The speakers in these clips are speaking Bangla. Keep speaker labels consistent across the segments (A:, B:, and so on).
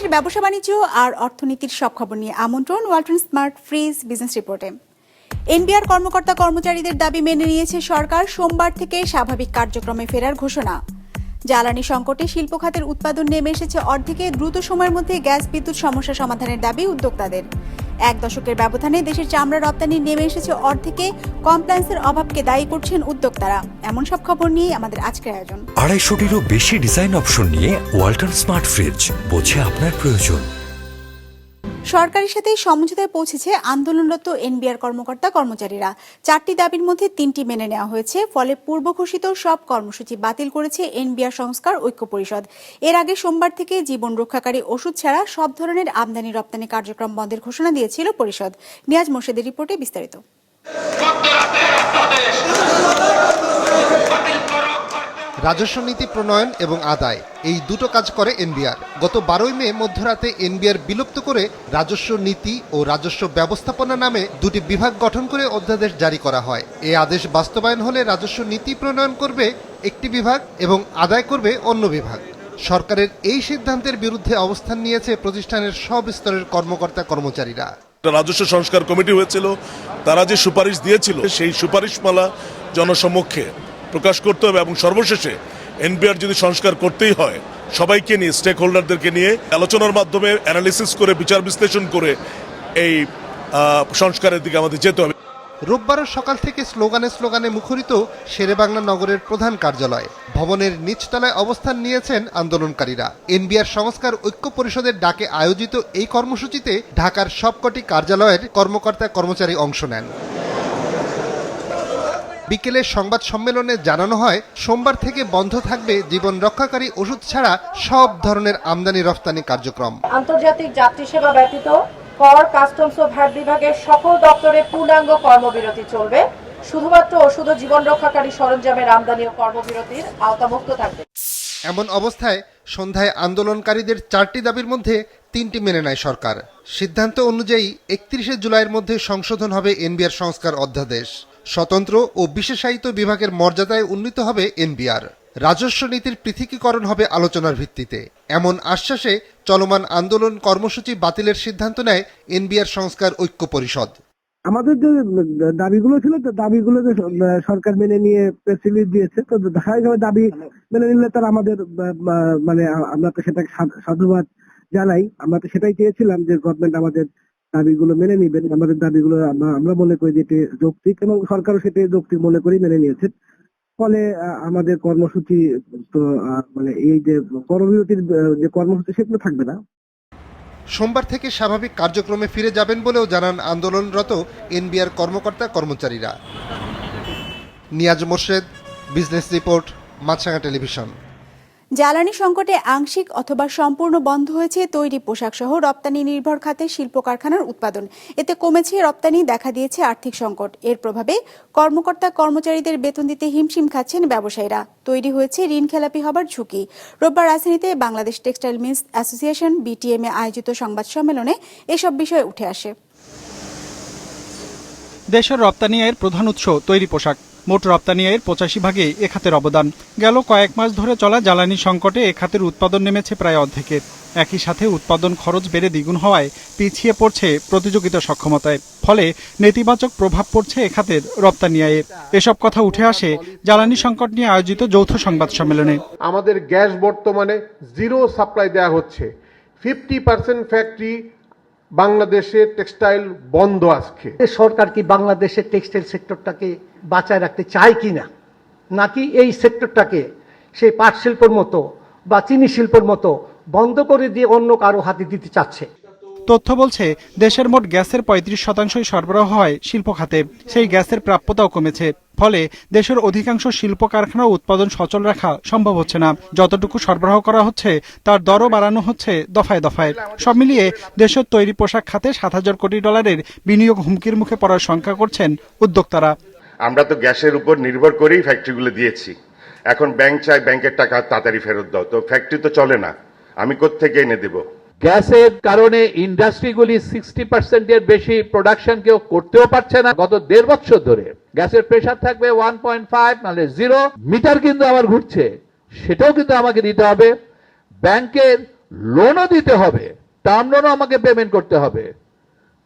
A: দেশ বিদেশের ব্যবসা বাণিজ্য আর অর্থনীতির সব খবর নিয়ে আমন্ত্রণ ওয়ালটন স্মার্ট ফ্রিজ বিজনেস রিপোর্টে। এনবিআর কর্মকর্তা কর্মচারীদের দাবি মেনে নিয়েছে সরকার সোমবার থেকে স্বাভাবিক কার্যক্রমে ফেরার ঘোষণা। জ্বালানি সংকটে শিল্প খাতের উৎপাদন নেমে এসেছে অর্ধেকে, দ্রুত সময়ের মধ্যে গ্যাস বিদ্যুৎ সমস্যা সমাধানের দাবি উদ্যোক্তাদের। এক দশকের ব্যবধানে দেশের চামড়া রপ্তানি নেমে এসেছে অর্ধেকে। কমপ্লায়েন্সের অভাবকে দায়ী করছেন উদ্যোক্তারা। এমন সব খবর নিয়ে আমাদের আজকের আয়োজন।
B: আড়াইশোটিরও বেশি ডিজাইন অপশন নিয়ে ওয়াল্টার স্মার্ট ফ্রিজ, বোঝে আপনার প্রয়োজন।
A: সরকারের সাথে সমঝোতায় পৌঁছেছে আন্দোলনরত এনবিআর কর্মকর্তা কর্মচারীরা। চারটি দাবির মধ্যে তিনটি মেনে নেওয়া হয়েছে, ফলে পূর্ব ঘোষিত সব কর্মসূচি বাতিল করেছে এনবিআর সংস্কার ঐক্য পরিষদ। এর আগে সোমবার থেকে জীবন রক্ষাকারী ওষুধ ছাড়া সব ধরনের আমদানি রপ্তানি কার্যক্রম বন্ধের ঘোষণা দিয়েছিল পরিষদ। নিয়াজ মোর্শেদের রিপোর্টে বিস্তারিত।
C: রাজস্ব নীতি প্রণয়ন এবং আদায়। এই দুটো কাজ করে এনবিআর। গত বারোই মে মধ্যরাতে এনবিআর বিলুপ্ত করে রাজস্ব নীতি ও রাজস্ব ব্যবস্থাপনা নামে দুটি বিভাগ গঠন করে অধ্যাদেশ জারি করা হয়। এই আদেশ বাস্তবায়ন হলে রাজস্ব নীতি প্রণয়ন করবে একটি বিভাগ এবং আদায় করবে অন্য বিভাগ। সরকারের এই সিদ্ধান্তের বিরুদ্ধে অবস্থান নিয়েছে প্রতিষ্ঠানের সব স্তরের কর্মকর্তা কর্মচারীরা।
D: রাজস্ব সংস্কার কমিটি হয়েছিল, তারা যে সুপারিশ দিয়েছিল, সেই সুপারিশমালা জনসমক্ষে প্রকাশ করতে হবে এবং সর্বশেষে এনবিআর যদি সংস্কার করতেই হয়, সবাইকে নিয়ে স্টেক হোল্ডারদেরকে নিয়ে আলোচনার মাধ্যমে অ্যানালিসিস করে, বিচার বিশ্লেষণ করে এই সংস্কারের দিকে আমাদের যেতে হবে।
C: রোববারও সকাল থেকে স্লোগানে স্লোগানে মুখরিত শেরেবাংলা নগরের প্রধান কার্যালয়। ভবনের নিচতলায় অবস্থান নিয়েছেন আন্দোলনকারীরা। এনবিআর সংস্কার ঐক্য পরিষদের ডাকে আয়োজিত এই কর্মসূচিতে ঢাকার সবকটি কার্যালয়ের কর্মকর্তা কর্মচারী অংশ নেন। বিকেলে সংবাদ সম্মেলনে জানানো হয় সোমবার থেকে বন্ধ থাকবে জীবন রক্ষাকারী ওষুধ ছাড়া সব ধরনের আমদানি রফতানি কার্যক্রম।
E: আন্তর্জাতিক যাত্রী সেবা ব্যতীত কর কাস্টমস ও ভ্যাট বিভাগের সকল দপ্তরে পূর্ণাঙ্গ কর্মবিরতি চলবে। শুধুমাত্র ওষুধ ও জীবন রক্ষাকারী সরঞ্জামের আমদানি ও কর্মবিরতির আওতামুক্ত থাকবে।
C: এমন অবস্থায় সন্ধ্যায় আন্দোলনকারীদের চারটি দাবির মধ্যে তিনটি মেনে নেয় সরকার। সিদ্ধান্ত অনুযায়ী একত্রিশে জুলাইয়ের মধ্যে সংশোধন হবে এনবিআর সংস্কার অধ্যাদেশ। স্বতন্ত্র ও বিশেষায়িত বিভাগের মর্যাদায় উন্নীত হবে এনবিআর। রাজস্ব নীতির পৃথকীকরণ হবে আলোচনার ভিত্তিতে। এমন আশ্বাসে চলমান আন্দোলন কর্মসূচি বাতিলের সিদ্ধান্ত নেয় এনবিআর সংস্কার ঐক্য পরিষদ।
F: আমাদের যে দাবিগুলো ছিল, তো দাবিগুলো যে সরকার মেনে নিয়ে প্রেস রিলিজ দিয়েছে, তো স্বাভাবিকভাবে দাবি মেনে নিলে তার আমাদের মানে আমরা তো সেটাকে সাধুবাদ জানাই। আমরা তো সেটাই চেয়েছিলাম যে গভর্নমেন্ট আমাদের দাবিগুলো মেনে নিবেন। আমাদের দাবিগুলো আমরা মনে করি যে এটি যৌক্তিক এবং সরকারও সেটি যৌক্তিক মনে করি মেনে নিয়েছে। ফলে আমাদের কর্মসূচি তো মানে এই যে কর্মবিরতির যে কর্মসূচি সেগুলো থাকবে না।
C: সোমবার থেকে স্বাভাবিক কার্যক্রমে ফিরে যাবেন বলেও জানান আন্দোলনরত এনবিআর কর্মকর্তা, কর্মচারীরা। Niaz Morshed, business report, Maasranga television.
A: জ্বালানি সংকটে আংশিক অথবা সম্পূর্ণ বন্ধ হয়েছে তৈরি পোশাক সহ রপ্তানি নির্ভর খাতে শিল্প কারখানার উৎপাদন। এতে কমেছে রপ্তানি, দেখা দিয়েছে আর্থিক সংকট। এর প্রভাবে কর্মকর্তা কর্মচারীদের বেতন দিতে হিমশিম খাচ্ছেন ব্যবসায়ীরা। তৈরি হয়েছে ঋণ খেলাপি হবার ঝুঁকি। রোববার রাজধানীতে Bangladesh textile mills association, BTM A আয়োজিত সংবাদ সম্মেলনে এসব বিষয় উঠে আসে।
G: দেশের রপ্তানি আয়ের প্রধান উৎস তৈরি পোশাক। মোট রপ্তানি আয়ের পঁচাশি ভাগে এ খাতের অবদান। গেল কয়েক মাস ধরে চলা জ্বালানি সংকটে এ খাতের উৎপাদন নেমেছে প্রায় অর্ধেকে একই সাথে উৎপাদন খরচ বেড়ে দ্বিগুণ হওয়ায় পিছিয়ে পড়ছে প্রতিযোগিতা সক্ষমতায়। ফলে নেতিবাচক প্রভাব পড়ছে এ খাতের রপ্তানি আয়ে। এসব কথা উঠে আসে জ্বালানি সংকট নিয়ে আয়োজিত যৌথ সংবাদ সম্মেলনে।
H: আমাদের গ্যাস বর্তমানে জিরো সাপ্লাই দেওয়া হচ্ছে। ফিফটি পার্সেন্ট ফ্যাক্টরি বাংলাদেশে টেক্সটাইল বন্ধ আজকে।
I: সরকার কি বাংলাদেশের টেক্সটাইল সেক্টরটাকে বাঁচায় রাখতে চায় কি না? নাকি এই সেক্টরটাকে সেই পাট শিল্পর মতো বা চিনি শিল্পর মতো বন্ধ করে দিয়ে অন্য কারও হাতে দিতে চাচ্ছে?
G: তথ্য বলছে, দেশের মোট গ্যাসের পঁয়ত্রিশ শতাংশই সরবরাহ হয় শিল্প খাতে। সেই গ্যাসের প্রাপ্যতাও কমেছে। ফলে দেশের অধিকাংশ শিল্প কারখানা উৎপাদন সচল রাখা সম্ভব হচ্ছে না। যতটুকু সরবরাহ করা হচ্ছে, তার দরও বাড়ানো হচ্ছে দফায় দফায়। সব মিলিয়ে দেশের তৈরি পোশাক খাতে সাত হাজার কোটি ডলারের বিনিয়োগ হুমকির মুখে পড়ার শঙ্কা করছেন উদ্যোক্তারা।
J: আমরা তো গ্যাসের উপর নির্ভর করেই ফ্যাক্টরিগুলো দিয়েছি। এখন ব্যাংক চাই ব্যাংকের টাকা তাড়াতাড়ি ফেরত দাও। তো ফ্যাক্টরি তো চলে না। আমি কোত্থেকে এনে দেবো?
K: গ্যাসের কারণে ইন্ডাস্ট্রিগুলি সিক্সটি পার্সেন্টের বেশি প্রোডাকশন কেউ করতেও পারছে না। গত দেড় বছর ধরে গ্যাসের প্রেশার থাকবে ওয়ান পয়েন্ট ফাইভ নাহলে জিরো মিটার কিন্তু আবার ঘুরছে, সেটাও কিন্তু আমাকে দিতে হবে। ব্যাংকের লোনও দিতে হবে টার্ম লোনও আমাকে পেমেন্ট করতে হবে।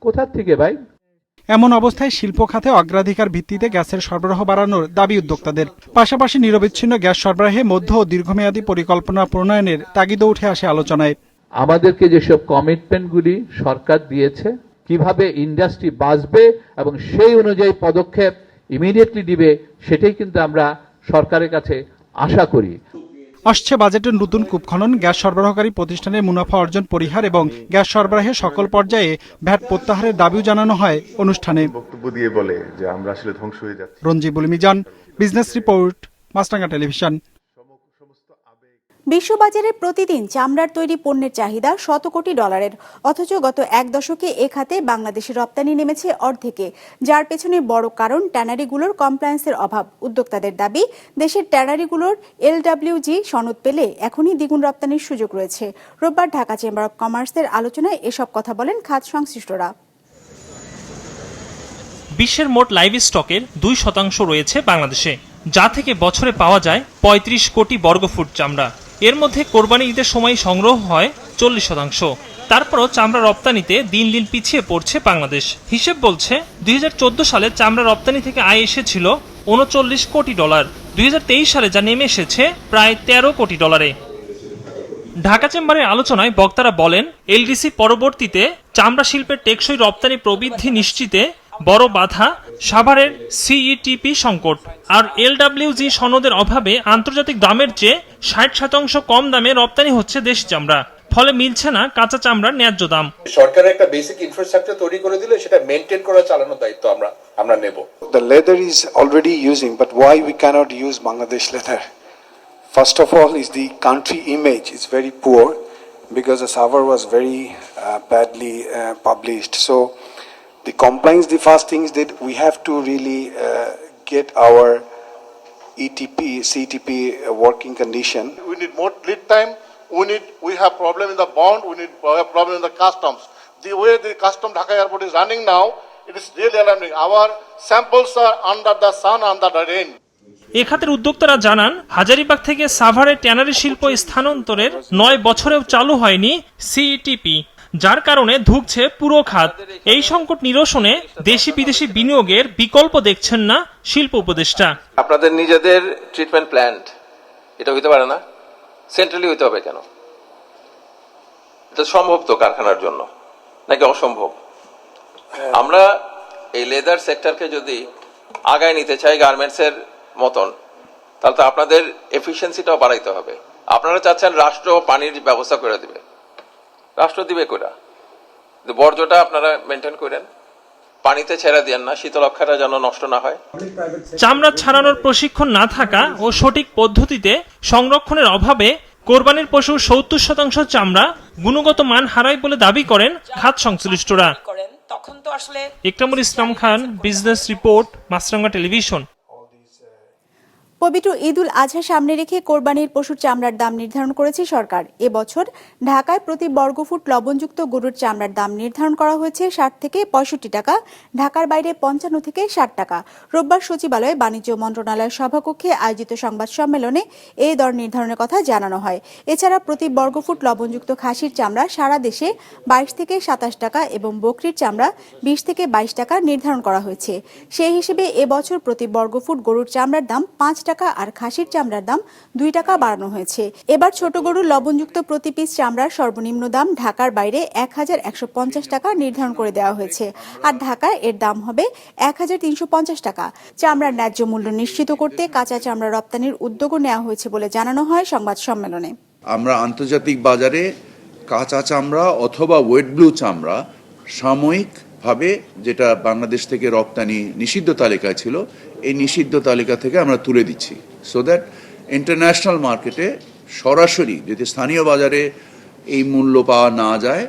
K: কোথার থেকে ভাই?
G: এমন অবস্থায় শিল্প খাতে অগ্রাধিকার ভিত্তিতে গ্যাসের সরবরাহ বাড়ানোর দাবি উদ্যোক্তাদের। পাশাপাশি নিরবিচ্ছিন্ন গ্যাস সরবরাহে মধ্য ও দীর্ঘমেয়াদী পরিকল্পনা প্রণয়নের তাগিদও উঠে আসে আলোচনায়।
K: আমাদেরকে যেসব কমিটমেন্টগুলি সরকার দিয়েছে কীভাবে ইন্ডাস্ট্রি বাঁচবে এবং সেই অনুযায়ী পদক্ষেপ ইমিডিয়েটলি দিবে সেটাই কিন্তু আমরা সরকারের কাছে আশা করি।
G: আসছে বাজেটের নতুন কূপ খনন গ্যাস সরবরাহকারী প্রতিষ্ঠানের মুনাফা অর্জন পরিহার এবং গ্যাস সরবরাহে সকল পর্যায়ে ভ্যাট প্রত্যাহারের দাবিও জানানো হয় অনুষ্ঠানে।
L: বক্তব্য দিয়ে বলে যে আমরা আসলে ধ্বংস হয়ে যাচ্ছি।
G: Ranjibul Mizan business report Maasranga television.
A: বিশ্ববাজারে প্রতিদিন চামড়ার তৈরি পণ্যের চাহিদা শত কোটি ডলারের। অথচ গত এক দশকে এ খাতে বাংলাদেশের রপ্তানি নেমেছে অর্ধেকে, যার পেছনে বড় কারণ ট্যানারিগুলোর কমপ্লায়েন্সের অভাব। উদ্যোক্তাদের দাবি, দেশের ট্যানারিগুলোর এলডব্লিউজি সনদ পেলে এখনই দ্বিগুণ রপ্তানির সুযোগ রয়েছে। রোববার ঢাকা চেম্বার অব কমার্সের আলোচনায় এসব কথা বলেন খাত সংশ্লিষ্টরা।
M: বিশ্বের মোট লাইভ স্টকের দুই শতাংশ রয়েছে বাংলাদেশে, যা থেকে বছরে পাওয়া যায় ৩৫ কোটি বর্গফুট চামড়া। এর মধ্যে কোরবানি ঈদের সময় সংগ্রহ হয় চল্লিশ শতাংশ। তারপরও চামড়া রপ্তানিতে দিন দিন পিছিয়ে পড়ছে বাংলাদেশ। হিসেব বলছে দু হাজার চোদ্দ সালে চামড়া রপ্তানি থেকে আয় এসেছিল উনচল্লিশ কোটি ডলার। দুই হাজার তেইশ সালে যা নেমে এসেছে প্রায় তেরো কোটি ডলারে। ঢাকা চেম্বারের আলোচনায় বক্তারা বলেন, এলডিসি পরবর্তীতে চামড়া শিল্পের টেকসই রপ্তানি প্রবৃদ্ধি নিশ্চিতে বড় বাধা সাভারের সিইটিপি সংকট আর এলডাব্লিউজি সনদের অভাবে আন্তর্জাতিক দামের চেয়ে ষাট শতাংশ কম দামে রপ্তানি হচ্ছে দেশ চামড়া। ফলে মিলছে না কাঁচা চামড়ার ন্যায্য দাম।
N: সরকারের একটা বেসিক ইনফ্রাস্ট্রাকচার তৈরি করে দিলে সেটা মেনটেন করা চালানোর দায়িত্ব আমরা আমরা নেব।
L: The leather is already using but why we can't use Bangladesh leather first of all is the country image is very poor because the Savar was very badly published so the compliance, the first thing is that we have to really uh, get our ETP, CTP uh, working condition.
N: We need more lead time. We need we have problem in the bond. We need we have problem in the customs. The way the custom Dhaka airport is running now, it is really alarming. Our samples are under the sun, under the rain.
M: এ খাতের উদ্যোক্তারা জানান হাজারিবাগ থেকে সাভারে ট্যানারি শিল্প স্থানান্তরের নয় বছরেও চালু হয়নি সিইটিপি যার কারণে ধুকছে পুরো খাত। এই সংকট নিরসনে দেশি বিদেশি বিনিয়োগের বিকল্প দেখছেন না শিল্প উপদেষ্টা।
N: আপনাদের নিজেদের ট্রিটমেন্ট প্ল্যান্ট এটা হইতে পারে না? সেন্ট্রালি হইতে হবে কেন? এটা সম্ভব তো কারখানার জন্য নাকি অসম্ভব? আমরা এই লেদার সেক্টরকে যদি আগায় নিতে চাই গার্মেন্টসের মতন তাহলে তো আপনাদের এফিসিয়েন্সিটাও বাড়াইতে হবে। আপনারা চাচ্ছেন রাষ্ট্র পানির ব্যবস্থা করে দিবে। রাষ্ট্র দিবে কিন্তু বর্জ্যটা আপনারা মেনটেন করেন পানিতে ছেড়ে দেন না শীতলক্ষাটা যেন নষ্ট না হয়।
M: চামড়া ছাড়ানোর প্রশিক্ষণ না থাকা ও সঠিক পদ্ধতিতে সংরক্ষণের অভাবে কোরবানির পশুর সত্তর শতাংশ চামড়া গুণগত মান হারায় বলে দাবি করেন খাত সংশ্লিষ্টরা।
E: তখন তো আসলে
M: Ikramul Islam Khan business report Maasranga television.
A: পবিত্র ঈদুল আজহা সামনে রেখে কোরবানির পশুর চামড়ার দাম নির্ধারণ করেছে সরকার। এবছর ঢাকায় প্রতি বর্গফুট লবণযুক্ত গরুর চামড়ার দাম নির্ধারণ করা হয়েছে ষাট থেকে পঁয়ষট্টি টাকা, ঢাকার বাইরে পঞ্চান্ন থেকে ষাট টাকা। রোববার সচিবালয়ে বাণিজ্য মন্ত্রণালয়ের সভাকক্ষে আয়োজিত সংবাদ সম্মেলনে এই দর নির্ধারণের কথা জানানো হয়। এছাড়া প্রতি বর্গফুট লবণযুক্ত খাসির চামড়া সারা দেশে বাইশ থেকে সাতাশ টাকা এবং বকরির চামড়া বিশ থেকে বাইশ টাকা নির্ধারণ করা হয়েছে। সেই হিসেবে এবছর প্রতি বর্গফুট গরুর চামড়ার দাম পাঁচ টাকা আর খাসির চামড়ার দাম দুই টাকা বাড়ানো হয়েছে। এবার ছোট গরুর লবণযুক্ত প্রতি পিস চামড়ার সর্বনিম্ন দাম ঢাকার বাইরে এক হাজার একশো পঞ্চাশ টাকা নির্ধারণ করে দেওয়া হয়েছে। আর ঢাকায় এর দাম হবে এক হাজার তিনশো পঞ্চাশ টাকা। চামড়ার ন্যায্য মূল্য নিশ্চিত করতে কাঁচা চামড়া রপ্তানির উদ্যোগও নেওয়া হয়েছে বলে জানানো হয় সংবাদ সম্মেলনে।
L: আমরা আন্তর্জাতিক বাজারে কাঁচা চামড়া অথবা ওয়েট ব্লু চামড়া সাময়িকভাবে যেটা বাংলাদেশ থেকে রপ্তানি নিষিদ্ধ তালিকায় ছিল এই নিষিদ্ধ তালিকা থেকে আমরা তুলে দিচ্ছি। সো দ্যাট ইন্টারন্যাশনাল মার্কেটে সরাসরি যদি স্থানীয় বাজারে এই মূল্য পাওয়া না যায়,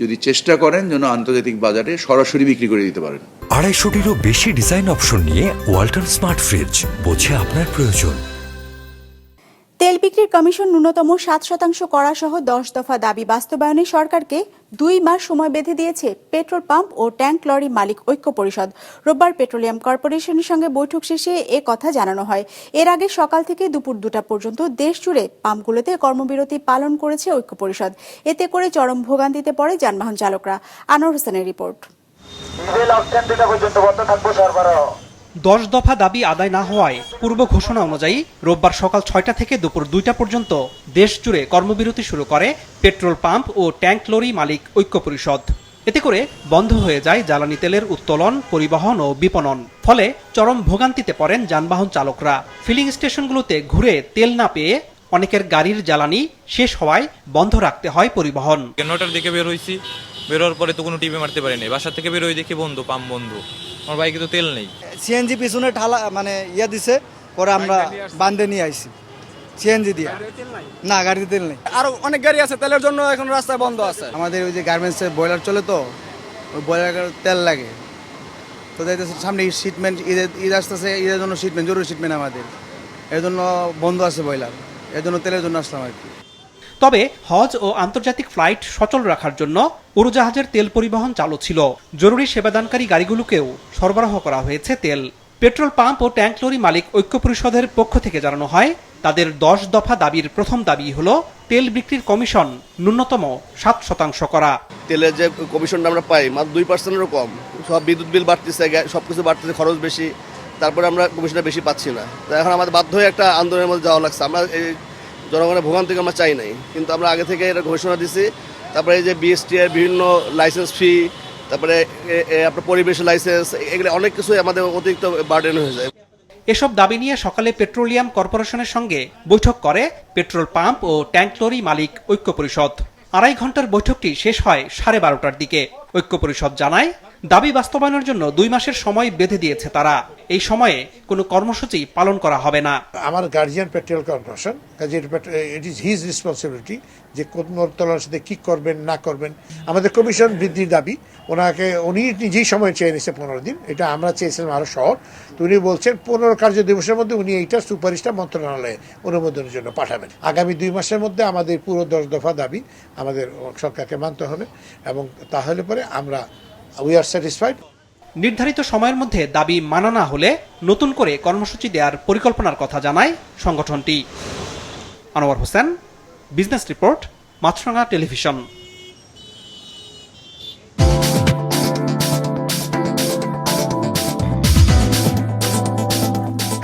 L: যদি চেষ্টা করেন যেন আন্তর্জাতিক বাজারে সরাসরি বিক্রি করে দিতে পারেন।
B: আড়াইশোটিরও বেশি ডিজাইন অপশন নিয়ে ওয়াল্টন স্মার্ট ফ্রিজ বোঝে আপনার প্রয়োজন।
A: তেল বিক্রির কমিশন ন্যূনতম সাত শতাংশ করা সহ দশ দফা দাবি বাস্তবায়নে সরকারকে দুই মাস সময় বেঁধে দিয়েছে পেট্রোল পাম্প ও ট্যাঙ্ক লরি মালিক ঐক্য পরিষদ। রোববার পেট্রোলিয়াম কর্পোরেশনের সঙ্গে বৈঠক শেষে এ কথা জানানো হয়। এর আগে সকাল থেকে দুপুর দুটা পর্যন্ত দেশ জুড়ে পাম্পগুলোতে কর্মবিরতি পালন করেছে ঐক্য পরিষদ। এতে করে চরম ভোগান্তিতে পড়ে যানবাহন চালকরা। আনোয়ার হোসেনের রিপোর্ট।
O: দশ দফা দাবি আদায় না হওয়ায় পূর্ব ঘোষণা অনুযায়ী রোববার সকাল ছয়টা থেকে দুপুর দুইটা পর্যন্ত দেশ জুড়ে কর্মবিরতি শুরু করে পেট্রোল পাম্প ও ট্যাঙ্ক লরি মালিক ঐক্য পরিষদ। এতে করে বন্ধ হয়ে যায় জ্বালানি তেলের উত্তোলন, পরিবহন ও বিপণন। ফলে চরম ভোগান্তিতে পড়েন যানবাহন চালকরা। ফিলিং স্টেশনগুলোতে ঘুরে তেল না পেয়ে অনেকের গাড়ির জ্বালানি শেষ হওয়ায় বন্ধ রাখতে হয় পরিবহন।
P: নটার দিকে বের হয়েছি বেরোর পরে তো কোনো টিভি মারতে পারিনি বাসা থেকে বের হয়ে দেখি বন্ধু, পাম্প বন্ধু। আমার বাইকে তো তেল নেই।
Q: সিএনজি পিছনে ঠালা মানে ইয়া দিছে পরে আমরা বান্ধে নিয়ে আইছি। সিএনজি দিয়ে। না গাড়িতে তেল নেই।
R: আরও অনেক গাড়ি আছে তেলের জন্য এখন রাস্তায় বন্ধ আছে।
Q: আমাদের ওই যে গার্মেন্টসের বয়লার চলে তো ওই বয়লার তেল লাগে। তো দেখতেছে সামনে শিটমেন্ট ঈদের ঈদ আসতেছে ঈদের জন্য শিটমেন্ট জরুরি শিটমেন্ট আমাদের। এর জন্য বন্ধ আছে বয়লার এর জন্য তেলের জন্য আসলাম আর কি।
O: তবে হজ ও আন্তর্জাতিক ফ্লাইট সচল রাখার জন্য উড়োজাহাজের তেল পরিবহন চালু ছিল। জরুরি সেবাদানকারী গাড়িগুলোকেও সরবরাহ করা হয়েছে তেল। পেট্রোল পাম্প ও ট্যাঙ্ক লরি মালিক ঐক্য পরিষদের পক্ষ থেকে জানানো হয়, তাদের দশ দফা দাবির প্রথম দাবি হল তেল বিক্রির কমিশন ন্যূনতম সাত শতাংশ করা।
R: তেলের যে কমিশনটা আমরা পাই, মাত্র দুই পার্সেন্টেরও কম। সব বিদ্যুৎ বিল বাড়তেছে সব কিছু বাড়তেছে, খরচ বেশি। তারপরে আমরা কমিশনটা বেশি পাচ্ছি না। এখন আমাদের বাধ্য হয়ে একটা আন্দোলনের মধ্যে যাওয়া লাগছে। আমরা জনগণের ভোগান্তিকে আমরা চাই নাই। কিন্তু আমরা আগে থেকে এটা ঘোষণা দিছি। তারপরে এই যে বিএসটি এর বিভিন্ন লাইসেন্স ফি তারপরে আপনার পরিবেশ লাইসেন্স এগুলো অনেক কিছুই আমাদের অতিরিক্ত বার্ডেন হয়ে যায়।
O: এসব দাবি নিয়ে সকালে পেট্রোলিয়াম কর্পোরেশনের সঙ্গে বৈঠক করে পেট্রোল পাম্প ও ট্যাঙ্ক লরি মালিক ঐক্য পরিষদ। আড়াই ঘণ্টার বৈঠকটি শেষ হয় সাড়ে বারোটার দিকে। ঐক্য পরিষদ জানায় দাবি বাস্তবায়নের জন্য দুই মাসের সময় বেঁধে দিয়েছে তারা। এই সময়ে কোনো কর্মসূচি পালন করা হবে না।
S: আমার guardian petrol corporation it is his responsibility যে কোন সাথে কি করবেন, না করবেন। আমাদের কমিশন বৃদ্ধির দাবি, ওনাকে, উনি নিজেই সময় চেয়ে নিছে পনেরো দিন। এটা আমরা চেয়েছিলাম আরও শহর। তো উনি বলছেন, পনেরো কার্য দিবসের মধ্যে উনি এইটা সুপারিশটা মন্ত্রণালয়ে অনুমোদনের জন্য পাঠাবেন। আগামী দুই মাসের মধ্যে আমাদের পুরো দশ দফা দাবি আমাদের সরকারকে মানতে হবে এবং তাহলে পরে আমরা উই আর স্যাটিসফাইড
O: নির্ধারিত সময়ের মধ্যে দাবি মানা না হলে নতুন করে কর্মসূচি দেওয়ার পরিকল্পনার কথা জানায় সংগঠনটি। Anwar Hossain business report Maasranga television.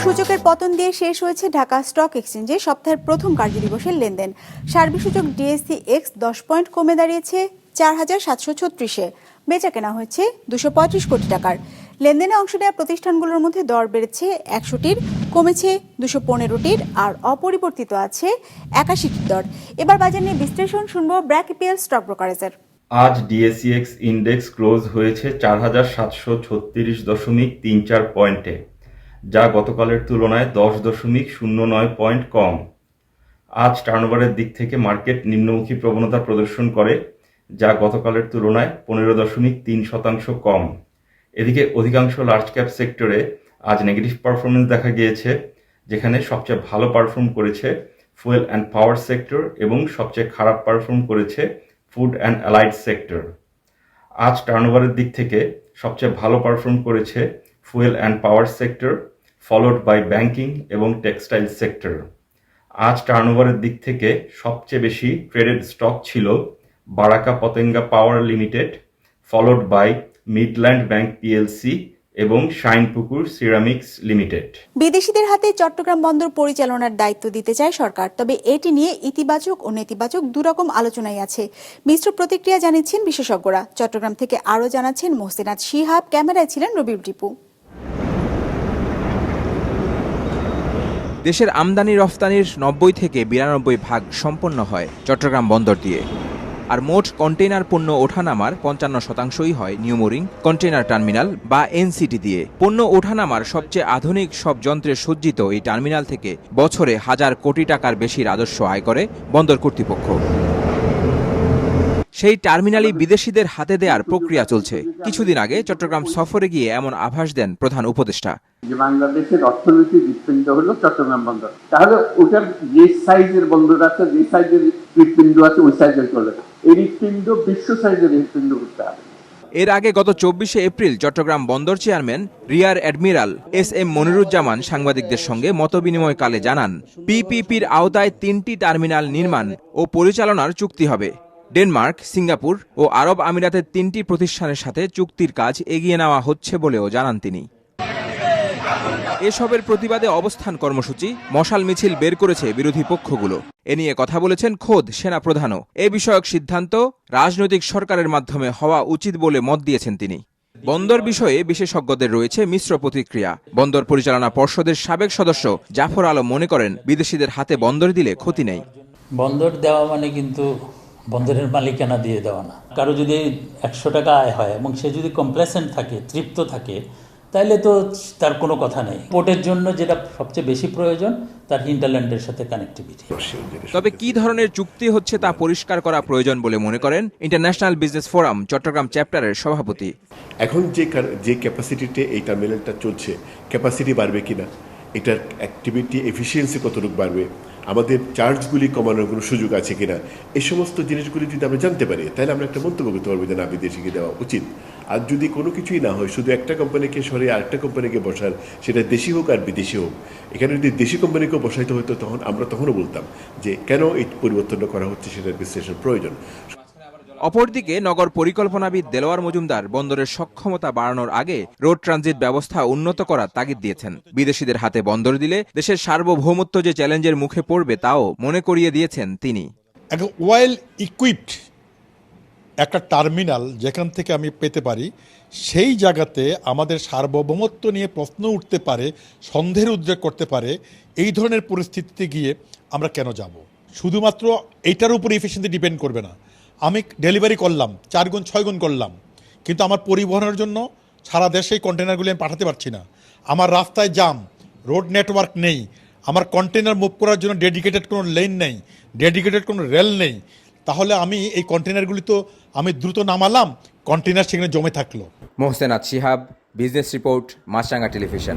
A: সূচকের পতন দিয়ে শেষ হয়েছে ঢাকা স্টক এক্সচেঞ্জে সপ্তাহের প্রথম কার্যদিবসের লেনদেন। সার্বিক সূচক ডিএসসি এক্স দশ পয়েন্ট কমে দাঁড়িয়েছে চার হাজার সাতশো ছত্রিশে। বেচা কেনা হয়েছে দুশো কোটি টাকার। লেনদেনে অংশ নেওয়া প্রতিষ্ঠানগুলোর মধ্যে দর বেড়েছে একশোটির, কমেছে দুশো পনেরোটির আর অপরিবর্তিত আছে একাশিটির দর। এবার বাজার নিয়ে বিশ্লেষণ শুনব ব্র্যাক ইপিএল স্টক ব্রোকারেজের।
T: আজ ডিএসিএক্স ইন্ডেক্স ক্লোজ হয়েছে চার হাজার সাতশো ছত্রিশ দশমিক তিন চার পয়েন্টে, যা গতকালের তুলনায় দশ দশমিক শূন্য নয় পয়েন্ট কম। আজ টার্নওভারের দিক থেকে মার্কেট নিম্নমুখী প্রবণতা প্রদর্শন করে যা গতকালের তুলনায় পনেরো দশমিক তিন শতাংশ কম। এদিকে অধিকাংশ লার্জ ক্যাপ সেক্টরে আজ নেগেটিভ পারফরমেন্স দেখা গিয়েছে, যেখানে সবচেয়ে ভালো পারফর্ম করেছে ফুয়েল অ্যান্ড পাওয়ার সেক্টর এবং সবচেয়ে খারাপ পারফর্ম করেছে ফুড অ্যান্ড অ্যালাইড সেক্টর আজ টার্নওভারের দিক থেকে সবচেয়ে ভালো পারফর্ম করেছে fuel and power sector followed by banking এবং টেক্সটাইল সেক্টর আজ টার্নওভারের দিক থেকে সবচেয়ে বেশি ট্রেডেড স্টক ছিল Baraka Patenga Power Limited followed by Midland Bank PLC এবং শাইনপুকুর সিরামিক্স লিমিটেড
A: বিদেশিদের হাতে চট্টগ্রাম বন্দর পরিচালনার দায়িত্ব দিতে চায় সরকার তবে এটি নিয়ে ইতিবাচক ও নেতিবাচক দুরকম আলোচনাই আছে। মিশ্র প্রতিক্রিয়া জানিয়েছেন বিশেষজ্ঞরা। চট্টগ্রাম থেকে আরও জানাচ্ছেন মোহসিনাথ শিহাব ক্যামেরায় ছিলেন রবিউল টিপু।
U: দেশের আমদানি রফতানির নব্বই থেকে বিরানব্বই ভাগ সম্পন্ন হয় চট্টগ্রাম বন্দর দিয়ে। আর মোট কন্টেইনার পণ্য ওঠানামার পঞ্চান্ন শতাংশই হয় নিউমোরিং কন্টেনার টার্মিনাল বা এনসিটি দিয়ে। পণ্য ওঠানামার সবচেয়ে আধুনিক সব যন্ত্রে সজ্জিত এই টার্মিনাল থেকে বছরে হাজার কোটি টাকার বেশি রাজস্ব আয় করে বন্দর কর্তৃপক্ষ। সেই টার্মিনালই বিদেশিদের হাতে দেওয়ার প্রক্রিয়া চলছে। কিছুদিন আগে চট্টগ্রাম সফরে গিয়ে এমন আভাস দেন প্রধান উপদেষ্টা।
V: যে বাংলাদেশের হৃৎপিণ্ড হলো চট্টগ্রাম বন্দর। তাহলে ওটার যে সাইজের বন্দর আছে যে সাইজের হৃৎপিণ্ড আছে ওই সাইজের চলে। এই হৃৎপিণ্ড বিশ্ব সাইজের হৃৎপিণ্ড করতে হবে।
U: এর আগে গত চব্বিশে এপ্রিল চট্টগ্রাম বন্দর chairman rear admiral S M Moniruzzaman সাংবাদিকদের সঙ্গে মতবিনিময়কালে জানান পিপিপির আওতায় তিনটি টার্মিনাল নির্মাণ ও পরিচালনার চুক্তি হবে। ডেনমার্ক, সিঙ্গাপুর ও আরব আমিরাতের তিনটি প্রতিষ্ঠানের সাথে চুক্তির কাজ এগিয়ে নেওয়া হচ্ছে বলেও জানান তিনি। এসবের প্রতিবাদে অবস্থান কর্মসূচি, মশাল মিছিল বের করেছে বিরোধী পক্ষগুলো। এ নিয়ে কথা বলেছেন খোদ সেনা প্রধানও এ বিষয়ক সিদ্ধান্ত রাজনৈতিক সরকারের মাধ্যমে হওয়া উচিত বলে মত দিয়েছেন তিনি। বন্দর বিষয়ে বিশেষজ্ঞদের রয়েছে মিশ্র প্রতিক্রিয়া। বন্দর পরিচালনা পর্ষদের সাবেক সদস্য জাফর আলম মনে করেন, বিদেশিদের হাতে বন্দর দিলে ক্ষতি নেই।
W: বন্দর দেওয়া মানে কিন্তু বন্দরের মালিকানা দিয়ে দেওয়া না। কারও যদি একশো টাকা আয় হয় এবং সে যদি কমপ্লেসেন্ট থাকে তৃপ্ত থাকে তাহলে তো তার কোনো কথা নেই। পোর্টের জন্য যেটা সবচেয়ে বেশি প্রয়োজন তার হিন্টারল্যান্ডের সাথে কানেক্টিভিটি
U: তবে কি ধরনের চুক্তি হচ্ছে তা পরিষ্কার করা প্রয়োজন বলে মনে করেন ইন্টারন্যাশনাল বিজনেস ফোরাম চট্টগ্রাম চ্যাপ্টারের সভাপতি।
X: এখন যে কার- যে ক্যাপাসিটিতে এই টার্মিনালটা চলছে ক্যাপাসিটি বাড়বে কিনা এটার অ্যাক্টিভিটি এফিসিয়েন্সি কতটুকু বাড়বে আমাদের চার্জগুলি কমানোর কোনো সুযোগ আছে কিনা? এই সমস্ত জিনিসগুলি যদি আমরা জানতে পারি, তাহলে আমরা একটা মন্তব্য করতে পারব যে না বিদেশিকে দেওয়া উচিত। আর যদি কোনো কিছুই না হয়, শুধু একটা কোম্পানিকে সরিয়ে আরেকটা কোম্পানিকে বসার, সেটা দেশি হোক আর বিদেশি হোক, এখানে যদি দেশি কোম্পানিকেও বসাইতে হতো, তখন আমরা তখনও বলতাম যে, কেন এই পরিবর্তনটা করা হচ্ছে, সেটার বিশ্লেষণ প্রয়োজন।
U: অপরদিকে নগর পরিকল্পনাবিদ দেলোয়ার মজুমদার বন্দরের সক্ষমতা বাড়ানোর আগে রোড ট্রানজিট ব্যবস্থা উন্নত করার তাগিদ দিয়েছেন। বিদেশিদের হাতে বন্দর দিলে দেশের সার্বভৌমত্ব যে চ্যালেঞ্জের মুখে পড়বে তাও মনে করিয়ে দিয়েছেন তিনি।
G: ওয়েল ইকুইপড একটা টার্মিনাল যেখান থেকে আমি পেতে পারি, সেই জায়গাতে আমাদের সার্বভৌমত্ব নিয়ে প্রশ্ন উঠতে পারে, সন্দেহের উদ্রেক করতে পারে, এই ধরনের পরিস্থিতিতে গিয়ে আমরা কেন যাব? শুধুমাত্র এইটার উপর এফিসিয়েন্সি ডিপেন্ড করবে না। আমি ডেলিভারি করলাম, চার গুণ, ছয় গুণ করলাম। কিন্তু আমার পরিবহনের জন্য সারা দেশে এই কন্টেনারগুলি আমি পাঠাতে পারছি না। আমার রাস্তায় জাম রোড নেটওয়ার্ক নেই, আমার কন্টেনার মুভ করার জন্য ডেডিকেটেড কোনো লেন নেই, ডেডিকেটেড কোনো রেল নেই। তাহলে আমি এই কন্টেনারগুলি তো আমি দ্রুত নামালাম কন্টেনার সেখানে জমে থাকল।
U: Mohsenat Shihab, business report, Maasranga television.